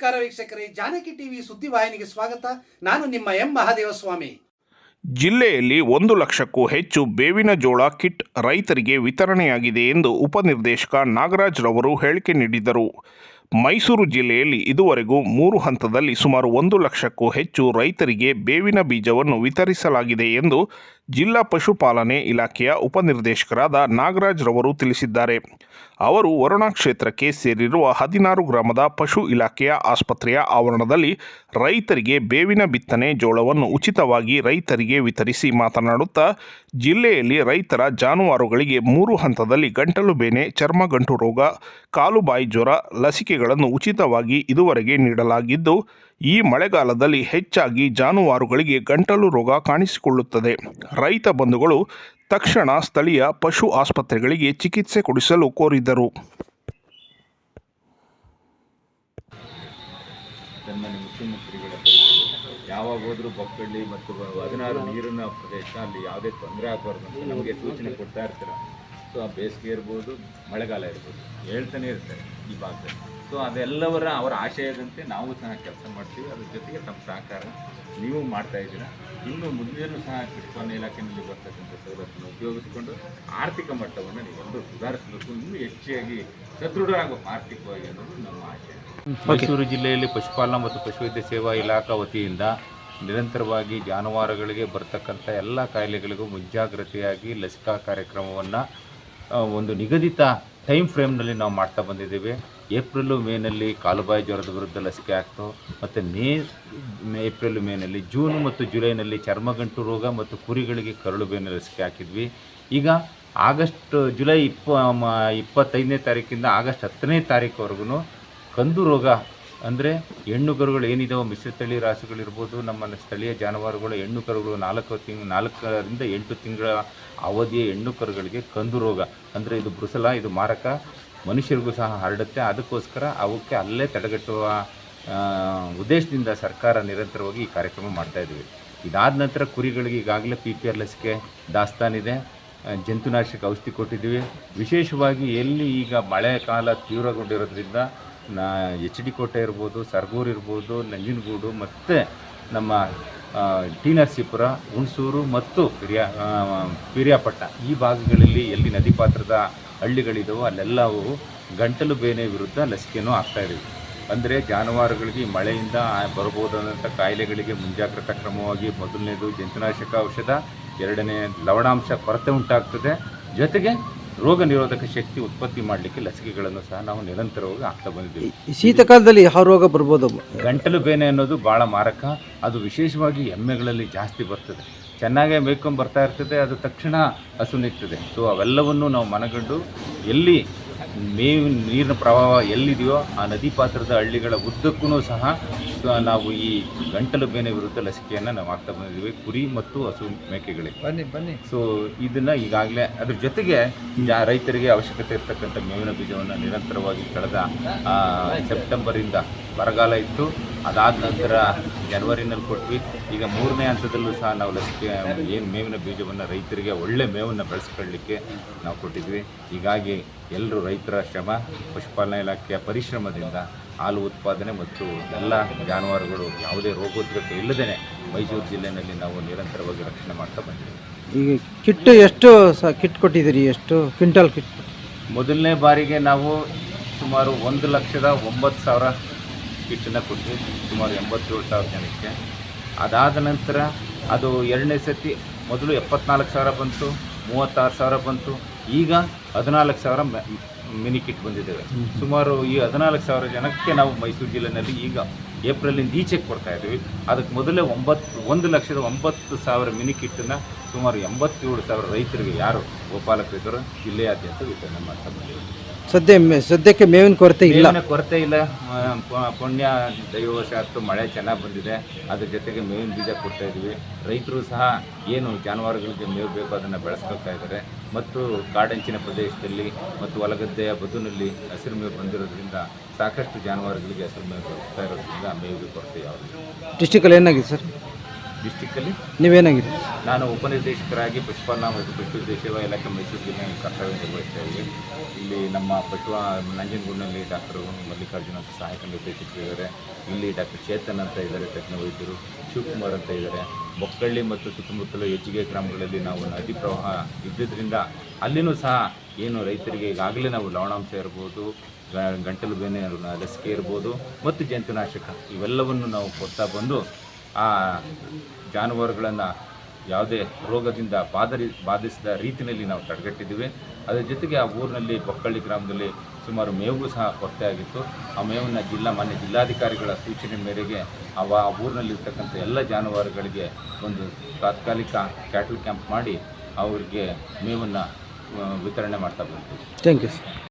ನಮಸ್ಕಾರ ವೀಕ್ಷಕರೇ, ಜಾನಕಿ ಟಿವಿ ಸುದ್ದಿವಾಹಿನಿಗೆ ಸ್ವಾಗತ. ನಾನು ನಿಮ್ಮ ಎಂ ಮಹಾದೇವಸ್ವಾಮಿ. ಜಿಲ್ಲೆಯಲ್ಲಿ ಒಂದು ಲಕ್ಷಕ್ಕೂ ಹೆಚ್ಚು ಬೇವಿನ ಜೋಳ ಕಿಟ್ ರೈತರಿಗೆ ವಿತರಣೆಯಾಗಿದೆ ಎಂದು ಉಪನಿರ್ದೇಶಕ ನಾಗರಾಜ್ ರವರು ಹೇಳಿಕೆ ನೀಡಿದರು. ಮೈಸೂರು ಜಿಲ್ಲೆಯಲ್ಲಿ ಇದುವರೆಗೂ ಮೂರು ಹಂತದಲ್ಲಿ ಸುಮಾರು ಒಂದು ಲಕ್ಷಕ್ಕೂ ಹೆಚ್ಚು ರೈತರಿಗೆ ಬೇವಿನ ಬೀಜವನ್ನು ವಿತರಿಸಲಾಗಿದೆ ಎಂದು ಜಿಲ್ಲಾ ಪಶುಪಾಲನೆ ಇಲಾಖೆಯ ಉಪನಿರ್ದೇಶಕರಾದ ನಾಗರಾಜ್ ರವರು ತಿಳಿಸಿದ್ದಾರೆ. ಅವರು ವರುಣಾ ಕ್ಷೇತ್ರಕ್ಕೆ ಸೇರಿರುವ ಹದಿನಾರು ಗ್ರಾಮದ ಪಶು ಇಲಾಖೆಯ ಆಸ್ಪತ್ರೆಯ ಆವರಣದಲ್ಲಿ ರೈತರಿಗೆ ಬೇವಿನ ಬಿತ್ತನೆ ಜೋಳವನ್ನು ಉಚಿತವಾಗಿ ರೈತರಿಗೆ ವಿತರಿಸಿ ಮಾತನಾಡುತ್ತಾ, ಜಿಲ್ಲೆಯಲ್ಲಿ ರೈತರ ಜಾನುವಾರುಗಳಿಗೆ ಮೂರು ಹಂತದಲ್ಲಿ ಗಂಟಲು ಬೇನೆ ಚರ್ಮಗಂಟು ರೋಗ ಕಾಲುಬಾಯಿ ಜ್ವರ, ಲಸಿಕೆಗಳನ್ನು ಉಚಿತವಾಗಿ ಇದುವರೆಗೆ ನೀಡಲಾಗಿದ್ದು ಈ ಮಳೆಗಾಲದಲ್ಲಿ ಹೆಚ್ಚಾಗಿ ಜಾನುವಾರುಗಳಿಗೆ ಗಂಟಲು ರೋಗ ಕಾಣಿಸಿಕೊಳ್ಳುತ್ತದೆ. ರೈತ ಬಂಧುಗಳು ತಕ್ಷಣ ಸ್ಥಳೀಯ ಪಶು ಆಸ್ಪತ್ರೆಗಳಿಗೆ ಚಿಕಿತ್ಸೆ ಕೊಡಿಸಲು ಕೋರಿದರು. ಯಾವಾಗೋದ್ರೂ ಬೊಕ್ಕಳ್ಳಿ ಮತ್ತು ಹದಿನಾರು ನೀರಿನ ಪ್ರದೇಶ ಅಲ್ಲಿ ಯಾವುದೇ ತೊಂದರೆ ಆಗಬಾರ್ದು ಅಂತ ನಮಗೆ ಸೂಚನೆ ಕೊಡ್ತಾ ಇರ್ತಾರೆ. ಸೊ ಆ ಬೇಸಿಗೆ ಇರ್ಬೋದು, ಮಳೆಗಾಲ ಇರ್ಬೋದು, ಹೇಳ್ತಾನೆ ಇರ್ತಾರೆ. ಈ ಭಾಗದಲ್ಲಿ. ಸೊ ಅದೆಲ್ಲವರ ಅವರ ಆಶಯದಂತೆ ನಾವು ಸಹ ಕೆಲಸ ಮಾಡ್ತೀವಿ. ಅದ್ರ ಜೊತೆಗೆ ತಮ್ಮ ಸಹಕಾರ ನೀವು ಮಾಡ್ತಾ ಇದ್ದೀರಾ. ಇನ್ನು ಮುಂದೇನು ಸಹ ಕೃಷಿ ಇಲಾಖೆಯಲ್ಲಿ ಬರ್ತಕ್ಕಂಥ ಸವಲತ್ತನ್ನು ಉಪಯೋಗಿಸಿಕೊಂಡು ಆರ್ಥಿಕ ಮಟ್ಟವನ್ನು ನೀವೆಲ್ಲರೂ ಸುಧಾರಿಸಬೇಕು. ಇನ್ನೂ ಹೆಚ್ಚಾಗಿ ಸದೃಢರಾಗಬೇಕು ಆರ್ಥಿಕವಾಗಿ ಅನ್ನೋದು ನಮ್ಮ ಆಶಯ. ಮೈಸೂರು ಜಿಲ್ಲೆಯಲ್ಲಿ ಪಶುಪಾಲನಾ ಮತ್ತು ಪಶುವೈದ್ಯ ಸೇವಾ ಇಲಾಖಾ ವತಿಯಿಂದ ನಿರಂತರವಾಗಿ ಜಾನುವಾರುಗಳಿಗೆ ಬರ್ತಕ್ಕಂಥ ಎಲ್ಲ ಕಾಯಿಲೆಗಳಿಗೂ ಮುಂಜಾಗ್ರತೆಯಾಗಿ ಲಸಿಕಾ ಕಾರ್ಯಕ್ರಮವನ್ನು ಒಂದು ನಿಗದಿತ ಟೈಮ್ ಫ್ರೇಮ್ನಲ್ಲಿ ನಾವು ಮಾಡ್ತಾ ಬಂದಿದ್ದೀವಿ. ಏಪ್ರಿಲು ಮೇನಲ್ಲಿ ಕಾಲುಬಾಯಿ ಜ್ವರದ ವಿರುದ್ಧ ಲಸಿಕೆ ಆಗ್ತು ಮತ್ತು ಮೇ ಏಪ್ರಿಲ್ ಮೇನಲ್ಲಿ ಜೂನ್ ಮತ್ತು ಜುಲೈನಲ್ಲಿ ಚರ್ಮಗಂಟು ರೋಗ ಮತ್ತು ಕುರಿಗಳಿಗೆ ಕರಳು ಲಸಿಕೆ ಹಾಕಿದ್ವಿ. ಈಗ ಆಗಸ್ಟ್ ಜುಲೈ ಇಪ್ಪ ಇಪ್ಪತ್ತೈದನೇ ತಾರೀಕಿಂದ ಆಗಸ್ಟ್ ಹತ್ತನೇ ತಾರೀಕುವರೆಗೂ ಕಂದು ರೋಗ ಅಂದರೆ ಹೆಣ್ಣು ಕರುಗಳು ಏನಿದಾವೆ ಮಿಶ್ರತಳಿ ರಾಸುಗಳಿರ್ಬೋದು ನಮ್ಮ ಸ್ಥಳೀಯ ಜಾನುವಾರುಗಳು ಹೆಣ್ಣು ಕರುಗಳು ನಾಲ್ಕು ತಿಂಗ್ ನಾಲ್ಕರಿಂದ ಎಂಟು ತಿಂಗಳ ಅವಧಿಯ ಹೆಣ್ಣು ಕರುಗಳಿಗೆ ಕಂದು ರೋಗ. ಅಂದರೆ ಇದು ಬೃಸಲ ಇದು ಮಾರಕ. ಮನುಷ್ಯರಿಗೂ ಸಹ ಹರಡುತ್ತೆ. ಅದಕ್ಕೋಸ್ಕರ ಅವಕ್ಕೆ ಅಲ್ಲೇ ತಡೆಗಟ್ಟುವ ಉದ್ದೇಶದಿಂದ ಸರ್ಕಾರ ನಿರಂತರವಾಗಿ ಈ ಕಾರ್ಯಕ್ರಮ ಮಾಡ್ತಾ ಇದ್ದೀವಿ. ಇದಾದ ನಂತರ ಕುರಿಗಳಿಗೆ ಈಗಾಗಲೇ ಪಿ ಪಿ ಆರ್ ಲಸಿಕೆ ದಾಸ್ತಾನಿದೆ ಜಂತುನಾಶಕ ಔಷಧಿ ಕೊಟ್ಟಿದ್ದೀವಿ. ವಿಶೇಷವಾಗಿ ಎಲ್ಲಿ ಈಗ ಮಳೆಕಾಲ ತೀವ್ರಗೊಂಡಿರೋದ್ರಿಂದ ನಾ ಎಚ್ ಡಿ ಕೋಟೆ ಇರ್ಬೋದು, ಸರ್ಗೂರು ಇರ್ಬೋದು, ನಂಜನಗೂಡು ಮತ್ತು ನಮ್ಮ ಟಿ ನರಸೀಪುರ, ಹುಣಸೂರು ಮತ್ತು ಪಿರಿಯಾ ಪಿರಿಯಾಪಟ್ಟ ಈ ಭಾಗಗಳಲ್ಲಿ ಎಲ್ಲಿ ನದಿ ಪಾತ್ರದ ಹಳ್ಳಿಗಳಿದಾವೋ ಅಲ್ಲೆಲ್ಲವೂ ಗಂಟಲು ಬೇನೆ ವಿರುದ್ಧ ಲಸಿಕೆನೂ ಆಗ್ತಾಯಿದ್ದೀವಿ ಅಂದರೆ ಜಾನುವಾರುಗಳಿಗೆ ಮಳೆಯಿಂದ ಬರಬಹುದಾದಂಥ ಕಾಯಿಲೆಗಳಿಗೆ ಮುಂಜಾಗ್ರತಾ ಕ್ರಮವಾಗಿ ಮೊದಲನೇದು ಜಂತುನಾಶಕ ಔಷಧ, ಎರಡನೇ ಲವಣಾಂಶ ಕೊರತೆ ಉಂಟಾಗ್ತದೆ. ಜೊತೆಗೆ ರೋಗ ನಿರೋಧಕ ಶಕ್ತಿ ಉತ್ಪತ್ತಿ ಮಾಡಲಿಕ್ಕೆ ಲಸಿಕೆಗಳನ್ನು ಸಹ ನಾವು ನಿರಂತರವಾಗಿ ಹಾಕ್ತಾ ಬಂದಿದ್ದೀವಿ. ಈ ಶೀತಕಾಲದಲ್ಲಿ ಯಾವ ರೋಗ ಬರ್ಬೋದು? ಗಂಟಲು ಬೇನೆ ಅನ್ನೋದು ಭಾಳ ಮಾರಕ. ಅದು ವಿಶೇಷವಾಗಿ ಎಮ್ಮೆಗಳಲ್ಲಿ ಜಾಸ್ತಿ ಬರ್ತದೆ. ಚೆನ್ನಾಗೆ ಮೇಯ್ಕೊಂಡು ಬರ್ತಾ ಇರ್ತದೆ ಅದು ತಕ್ಷಣ ಹಸು ನಿಗ್ತದೆ. ಸೊ ಅವೆಲ್ಲವನ್ನು ನಾವು ಮನಗಂಡು ಎಲ್ಲಿ ಮೇವು ನೀರಿನ ಪ್ರವಾಹ ಎಲ್ಲಿದೆಯೋ ಆ ನದಿ ಪಾತ್ರದ ಹಳ್ಳಿಗಳ ಉದ್ದಕ್ಕೂ ಸಹ ನಾವು ಈ ಗಂಟಲು ಬೇನೆ ವಿರುದ್ಧ ಲಸಿಕೆಯನ್ನು ನಾವು ಹಾಕ್ತಾ ಬಂದಿದ್ದೀವಿ. ಕುರಿ ಮತ್ತು ಹಸು ಮೇಕೆಗಳಿಗೆ. ಬನ್ನಿ ಬನ್ನಿ. ಸೊ ಇದನ್ನು ಈಗಾಗಲೇ ಅದ್ರ ಜೊತೆಗೆ ರೈತರಿಗೆ ಅವಶ್ಯಕತೆ ಇರ್ತಕ್ಕಂಥ ಮೇವಿನ ಬೀಜವನ್ನು ನಿರಂತರವಾಗಿ ಕಳೆದ ಸೆಪ್ಟೆಂಬರಿಂದ ಬರಗಾಲ ಇತ್ತು. ಅದಾದ ನಂತರ ಜನವರಿನಲ್ಲಿ ಕೊಟ್ವಿ. ಈಗ ಮೂರನೇ ಹಂತದಲ್ಲೂ ಸಹ ನಾವು ಲಸಿಕೆ ಏನು ಮೇವಿನ ಬೀಜವನ್ನು ರೈತರಿಗೆ ಒಳ್ಳೆ ಮೇವನ್ನು ಬೆಳೆಸ್ಕೊಳ್ಳಿಕ್ಕೆ ನಾವು ಕೊಟ್ಟಿದ್ವಿ. ಹೀಗಾಗಿ ಎಲ್ಲರೂ ರೈತರ ಶ್ರಮ ಪಶುಪಾಲನಾ ಇಲಾಖೆಯ ಪರಿಶ್ರಮದಿಂದ ಹಾಲು ಉತ್ಪಾದನೆ ಮತ್ತು ಎಲ್ಲ ಜಾನುವಾರುಗಳು ಯಾವುದೇ ರೋಗೋದ್ರಕ್ಕೆ ಇಲ್ಲದೇ ಮೈಸೂರು ಜಿಲ್ಲೆಯಲ್ಲಿ ನಾವು ನಿರಂತರವಾಗಿ ರಕ್ಷಣೆ ಮಾಡ್ತಾ ಬಂದಿದ್ದೀವಿ. ಈಗ ಕಿಟ್ ಎಷ್ಟು ಸಹ ಕಿಟ್ ಕೊಟ್ಟಿದ್ದೀರಿ? ಎಷ್ಟು ಕ್ವಿಂಟಲ್ ಕಿಟ್ ಮೊದಲನೇ ಬಾರಿಗೆ ನಾವು ಸುಮಾರು ಒಂದು ಲಕ್ಷದ ಒಂಬತ್ತು ಸಾವಿರ ಕಿಟ್ಟನ್ನು ಕೊಟ್ಟಿದೆ ಸುಮಾರು ಎಂಬತ್ತೇಳು ಸಾವಿರ ಜನಕ್ಕೆ. ಅದಾದ ನಂತರ ಅದು ಎರಡನೇ ಸತಿ ಮೊದಲು ಎಪ್ಪತ್ನಾಲ್ಕು ಸಾವಿರ ಬಂತು, ಮೂವತ್ತಾರು ಸಾವಿರ ಬಂತು. ಈಗ ಹದಿನಾಲ್ಕು ಸಾವಿರ ಮಿನಿ ಕಿಟ್ ಬಂದಿದ್ದೇವೆ. ಸುಮಾರು ಈ ಹದಿನಾಲ್ಕು ಸಾವಿರ ಜನಕ್ಕೆ ನಾವು ಮೈಸೂರು ಜಿಲ್ಲೆಯಲ್ಲಿ ಈಗ ಏಪ್ರಿಲಿಂದ ಈಚೆಗೆ ಕೊಡ್ತಾ ಇದ್ದೀವಿ. ಅದಕ್ಕೆ ಮೊದಲೇ ಒಂಬತ್ತು, ಒಂದು ಲಕ್ಷದ ಒಂಬತ್ತು ಸಾವಿರ ಮಿನಿ ಕಿಟ್ಟನ್ನು ಸುಮಾರು ಎಂಬತ್ತೇಳು ಸಾವಿರ ರೈತರಿಗೆ ಯಾರು ಗೋಪಾಲಕರಿದ್ದರು ಜಿಲ್ಲೆಯಾದ್ಯಂತ ವಿತರಣೆ ಮಾಡ್ತಾ ಬಂದಿದ್ದೀವಿ ಸದ್ಯ ಮೆ- ಸದ್ಯಕ್ಕೆ ಮೇವಿನ ಕೊರತೆ ಇಲ್ಲ. ಮೇವಿನ ಕೊರತೆ ಇಲ್ಲ. ಪ- ಪುಣ್ಯ ದೈವವಶಾತ್ತು ಮಳೆ ಚೆನ್ನಾಗಿ ಬಂದಿದೆ. ಅದ್ರ ಜೊತೆಗೆ ಮೇವಿನ ಬೀಜ ಕೊಡ್ತಾ ಇದ್ದೀವಿ ರೈತರು ಸಹ ಏನು ಜಾನುವಾರುಗಳಿಗೆ ಮೇವು ಬೇಕು ಅದನ್ನು ಬೆಳೆಸ್ಕೊಳ್ತಾ ಇದ್ದಾರೆ ಮತ್ತು ಕಾಡಂಚಿನ ಪ್ರದೇಶದಲ್ಲಿ ಮತ್ತು ಹೊಲಗದ್ದೆಯ ಬದುನಲ್ಲಿ ಹಸಿರು ಮೇವು ಬಂದಿರೋದ್ರಿಂದ ಸಾಕಷ್ಟು ಜಾನುವಾರುಗಳಿಗೆ ಹಸಿರು ಮೇವು ಬರ್ತಾ ಇರೋದ್ರಿಂದ ಮೇವಿಗೆ ಕೊರತೆ ಯಾವುದು ಡಿಸ್ಟಿಕಲ್ಲಿ ಏನಾಗಿದೆ ಸರ್? ಡಿಸ್ಟಿಕ್ಕಲ್ಲಿ. ನೀವೇನಾಗಿದೆ ನಾನು ಉಪನಿರ್ದೇಶಕರಾಗಿ ಪಶುಪಾಲನಾ ಮತ್ತು ಪಶು ಸೇವಾ ಇಲಾಖೆ ಮೈಸೂರು ಜಿಲ್ಲೆ ಕರ್ತವ್ಯ ನಿರ್ವಹಿಸ್ತಾ ಇದ್ದೀವಿ ಇಲ್ಲಿ ನಮ್ಮ ಪಶು ನಂಜನಗೂಡಿನಲ್ಲಿ ಡಾಕ್ಟರ್ ಮಲ್ಲಿಕಾರ್ಜುನ ಅಂತ ಸಹಾಯಕ ನಿರ್ದೇಶಕರಿದ್ದಾರೆ ಇಲ್ಲಿ ಡಾಕ್ಟರ್ ಚೇತನ್ ಅಂತ ಇದ್ದಾರೆ ತಜ್ಞ ವೈದ್ಯರು ಶಿವಕುಮಾರ್ ಅಂತ ಇದ್ದಾರೆ. ಬೊಕ್ಕಳ್ಳಿ ಮತ್ತು ಸುತ್ತಮುತ್ತಲ ಹೆಚ್ಚಿಗೆ ಗ್ರಾಮಗಳಲ್ಲಿ ನಾವು ನದಿ ಪ್ರವಾಹ ಇದ್ದಿದ್ದರಿಂದ ಅಲ್ಲಿನೂ ಸಹ ಏನು ರೈತರಿಗೆ ಈಗಾಗಲೇ ನಾವು ಲವಣಾಂಶ ಇರ್ಬೋದು ಗ- ಗಂಟಲು ಬೇನೆ ಲಸಿಕೆ ಇರ್ಬೋದು ಮತ್ತು ಜಂತುನಾಶಕ ಇವೆಲ್ಲವನ್ನು ನಾವು ಕೊಡ್ತಾ ಬಂದು ಆ ಜಾನುವಾರುಗಳನ್ನು ಯಾವುದೇ ರೋಗದಿಂದ ಬಾಧರಿ, ಬಾಧಿಸಿದ ರೀತಿಯಲ್ಲಿ ನಾವು ತಡೆಗಟ್ಟಿದ್ದೀವಿ. ಅದರ ಜೊತೆಗೆ ಆ ಊರಿನಲ್ಲಿ ಬೊಕ್ಕಳ್ಳಿ ಗ್ರಾಮದಲ್ಲಿ ಸುಮಾರು ಮೇವು ಸಹ ಕೊರತೆ ಆಗಿತ್ತು. ಆ ಮೇವನ್ನು ಜಿಲ್ಲಾ, ಮಾನ್ಯ ಜಿಲ್ಲಾಧಿಕಾರಿಗಳ ಸೂಚನೆ ಮೇರೆಗೆ ಆ ಊರಿನಲ್ಲಿರ್ತಕ್ಕಂಥ ಎಲ್ಲ ಜಾನುವಾರುಗಳಿಗೆ ಒಂದು ತಾತ್ಕಾಲಿಕ ಕ್ಯಾಟಲ್ ಕ್ಯಾಂಪ್ ಮಾಡಿ ಅವರಿಗೆ ಮೇವನ್ನು ವಿತರಣೆ ಮಾಡ್ತಾ ಬಂತು ಥ್ಯಾಂಕ್ ಯು